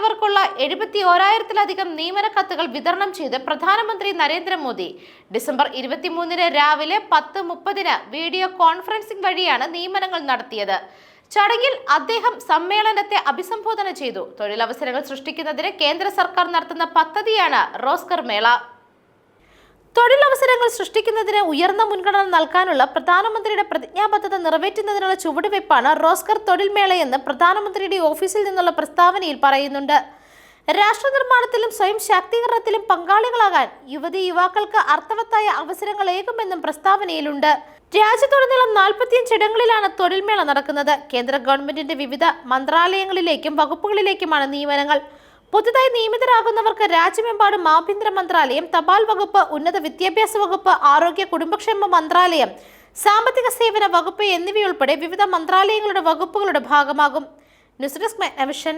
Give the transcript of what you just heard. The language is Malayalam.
എന്നിവർക്കുള്ള എഴുപത്തി ഓരായിരത്തിലധികം നിയമന കത്തുകൾ വിതരണം ചെയ്ത് പ്രധാനമന്ത്രി നരേന്ദ്രമോദി. ഡിസംബർ ഇരുപത്തിമൂന്നിന് രാവിലെ പത്ത് മുപ്പതിന് വീഡിയോ കോൺഫറൻസിംഗ് വഴിയാണ് നിയമനങ്ങൾ നടത്തിയത്. ചടങ്ങിൽ അദ്ദേഹം സമ്മേളനത്തെ അഭിസംബോധന ചെയ്തു. തൊഴിലവസരങ്ങൾ സൃഷ്ടിക്കുന്നതിന് കേന്ദ്ര സർക്കാർ നടത്തുന്ന പദ്ധതിയാണ് റോസ്കർ മേള. തൊഴിലവസരങ്ങൾ സൃഷ്ടിക്കുന്നതിന് ഉയർന്ന മുൻഗണന നൽകാനുള്ള പ്രധാനമന്ത്രിയുടെ പ്രതിജ്ഞാബദ്ധത നിറവേറ്റുന്നതിനുള്ള ചുവടുവയ്പ്പാണ് റോസ്കർ തൊഴിൽമേളയെന്ന് പ്രധാനമന്ത്രിയുടെ ഓഫീസിൽ നിന്നുള്ള പ്രസ്താവനയിൽ പറയുന്നുണ്ട്. രാഷ്ട്രനിർമ്മാണത്തിലും സ്വയം ശാക്തീകരണത്തിലും പങ്കാളികളാകാൻ യുവതി യുവാക്കൾക്ക് അർത്ഥവത്തായ അവസരങ്ങൾ ഏകുമെന്നും പ്രസ്താവനയിലുണ്ട്. രാജ്യത്തുടനീളം നാൽപ്പത്തിയഞ്ച് ഇടങ്ങളിലാണ് തൊഴിൽമേള നടക്കുന്നത്. കേന്ദ്ര ഗവൺമെന്റിന്റെ വിവിധ മന്ത്രാലയങ്ങളിലേക്കും വകുപ്പുകളിലേക്കുമാണ് നിയമനങ്ങൾ. പുതുതായി നിയമിതരാകുന്നവർക്ക് രാജ്യമെമ്പാടും ആഭ്യന്തര മന്ത്രാലയം തപാൽ വകുപ്പ് ഉന്നത വിദ്യാഭ്യാസ വകുപ്പ് ആരോഗ്യ കുടുംബക്ഷേമ മന്ത്രാലയം സാമ്പത്തിക സേവന വകുപ്പ് എന്നിവയുൾപ്പെടെ വിവിധ മന്ത്രാലയങ്ങളുടെ വകുപ്പുകളുടെ ഭാഗമാകും. News desk മെഗ്നവിഷൻ